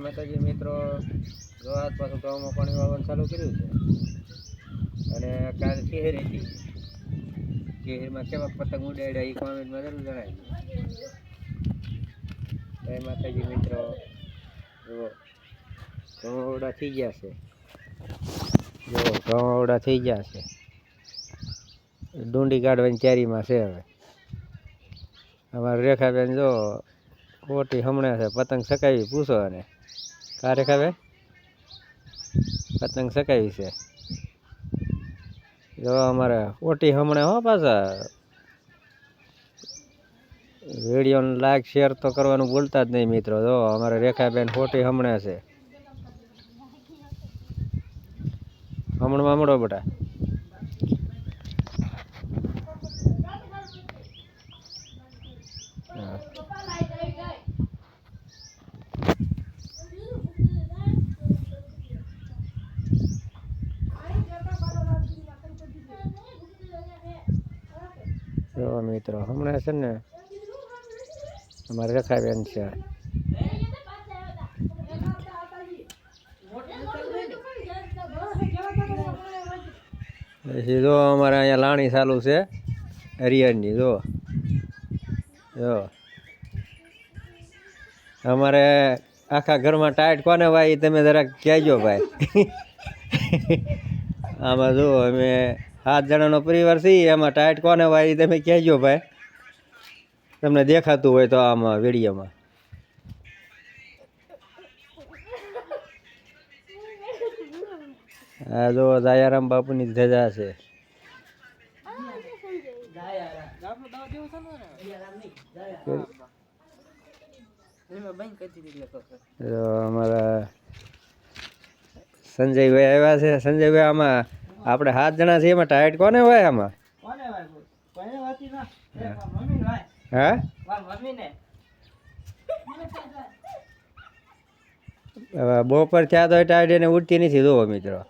માતાજી મિત્રો જો આજ પાછું ગામમાં પાણી વાળવાનું ચાલુ કર્યું છે. અને કાલ કેહર હતી. કેહરમાં કેવા પતંગ ઉડાડ્યા એ કોમેન્ટમાં જરૂર તો જય માતાજી મિત્રો, જુઓ, ઘઉંવડા થઈ ગયા છે. જુઓ, ઘઉંવડા થઈ ગયા છે. ડુંડી કાઢવાની તૈયારીમાં છે હવે. અમારે રેખાબેન જો ખોટી હમણાં છે, પતંગ સકાવી પૂછો અને કા રેખાબેન પતંગ સકાવી છે. જો અમારે ઓટી હમણાં હો પાછા. વિડીયોને લાઈક શેર તો કરવાનું ભૂલતા જ નહીં મિત્રો. જો અમારે રેખાબેન ખોટી હમણાં છે. હમણાં હમણો બેટા. હા. જો મિત્રો, હમણાં છે ને અમારે રેખાબેન છે. પછી જો અમારે અહીંયા લાણી ચાલુ છે હરિયરની જો. જો. અમારે આખા ઘરમાં ટાઈટ કોને ભાઈ તમે જરાક કહેજો ભાઈ. આમાં જો અમે સાત જણાનો પરિવાર છે એમાં ટાઈટ કોને ભાઈ તમે કહેજો ભાઈ. તમને દેખાતું હોય તો આમાં વિડીયોમાં. આ જો દયારામ બાપુની ધજા છે. અમારા સંજયભાઈ આવ્યા છે. સંજયભાઈ આમાં આપણે સાત જણા છીએ એમાં ટાયર્ડ કોને હોય આમાં હા બપોર થયા તો ટાયર્ડ એને ઉડતી નથી જોવો મિત્રો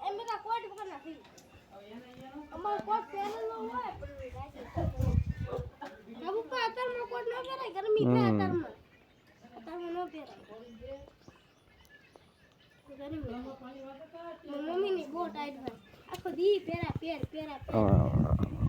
મમ્મી ન બહુ ટાઈટ હોય આખો દી પેરા પેર પેરા.